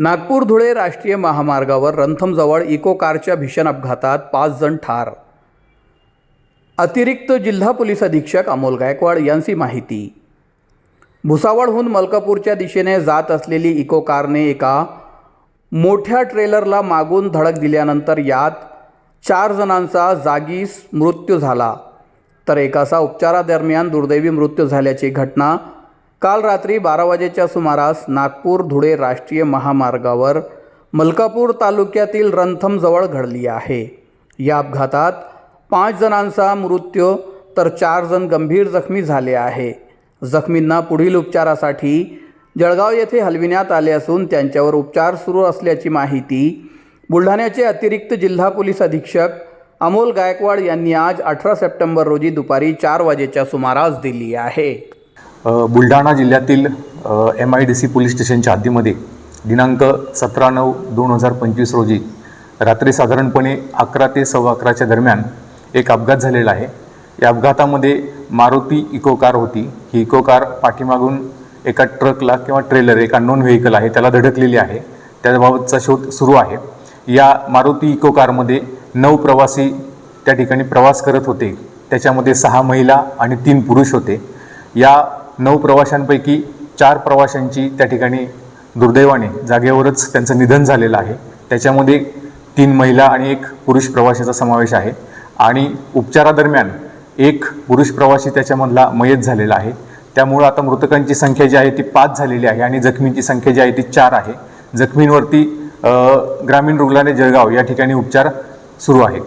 नागपूर धुळे राष्ट्रीय महामार्गावर रंथमजवळ इको कारच्या भीषण अपघातात पाच जण ठार. अतिरिक्त जिल्हा पोलीस अधीक्षक अमोल गायकवाड यांची माहिती. भुसावळहून मलकापूरच्या दिशेने जात असलेली इको कारने एका मोठ्या ट्रेलरला मागून धडक दिल्यानंतर यात चार जणांचा जागीच मृत्यू झाला. तर एकाचा उपचारादरम्यान दुर्दैवी मृत्यू झाल्याची घटना काल रात्री बारा वाजेच्या सुमारास नागपूर धुळे राष्ट्रीय महामार्गावर मलकापूर तालुक्यातील रंथमजवळ घडली आहे. या अपघातात पाच जणांचा मृत्यू तर चार जण गंभीर जखमी झाले आहे. जखमींना पुढील उपचारासाठी जळगाव येथे हलविण्यात आले असून त्यांच्यावर उपचार सुरू असल्याची माहिती बुलढाण्याचे अतिरिक्त जिल्हा पोलीस अधीक्षक अमोल गायकवाड यांनी आज अठरा सप्टेंबर रोजी दुपारी चार वाजेच्या सुमारास दिली आहे. बुलढाणा जिल्ह्यातील M I D C police स्टेशनच्या हद्दीमध्ये दिनांक सतरा नऊ दोन हजार पंचवीस रोजी रात्री साधारणपणे अकरा ते सव्वा अकराच्या दरम्यान एक अपघात झालेला आहे. या अपघातामध्ये मारुती इको कार होती. ही इको कार पाठीमागून एका ट्रकला किंवा ट्रेलर एका नॉन व्हेकल आहे त्याला धडकलेली आहे. त्याबाबतचा शोध सुरू आहे. या मारुती इको कारमध्ये नऊ प्रवासी त्या ठिकाणी प्रवास करत होते. त्याच्यामध्ये सहा महिला आणि तीन पुरुष होते. या नऊ प्रवाशांपैकी चार प्रवाशांची त्या ठिकाणी दुर्दैवाने जागेवरच त्यांचं निधन झालेलं आहे. त्याच्यामध्ये तीन महिला आणि एक पुरुष प्रवाशाचा समावेश आहे. आणि उपचारादरम्यान एक पुरुष प्रवासी त्याच्यामधला मयत झालेला आहे. त्यामुळं आता मृतकांची संख्या जी आहे ती पाच झालेली आहे आणि जखमींची संख्या जी आहे ती चार आहे. जखमींवरती ग्रामीण रुग्णालय जळगाव या ठिकाणी उपचार सुरू आहे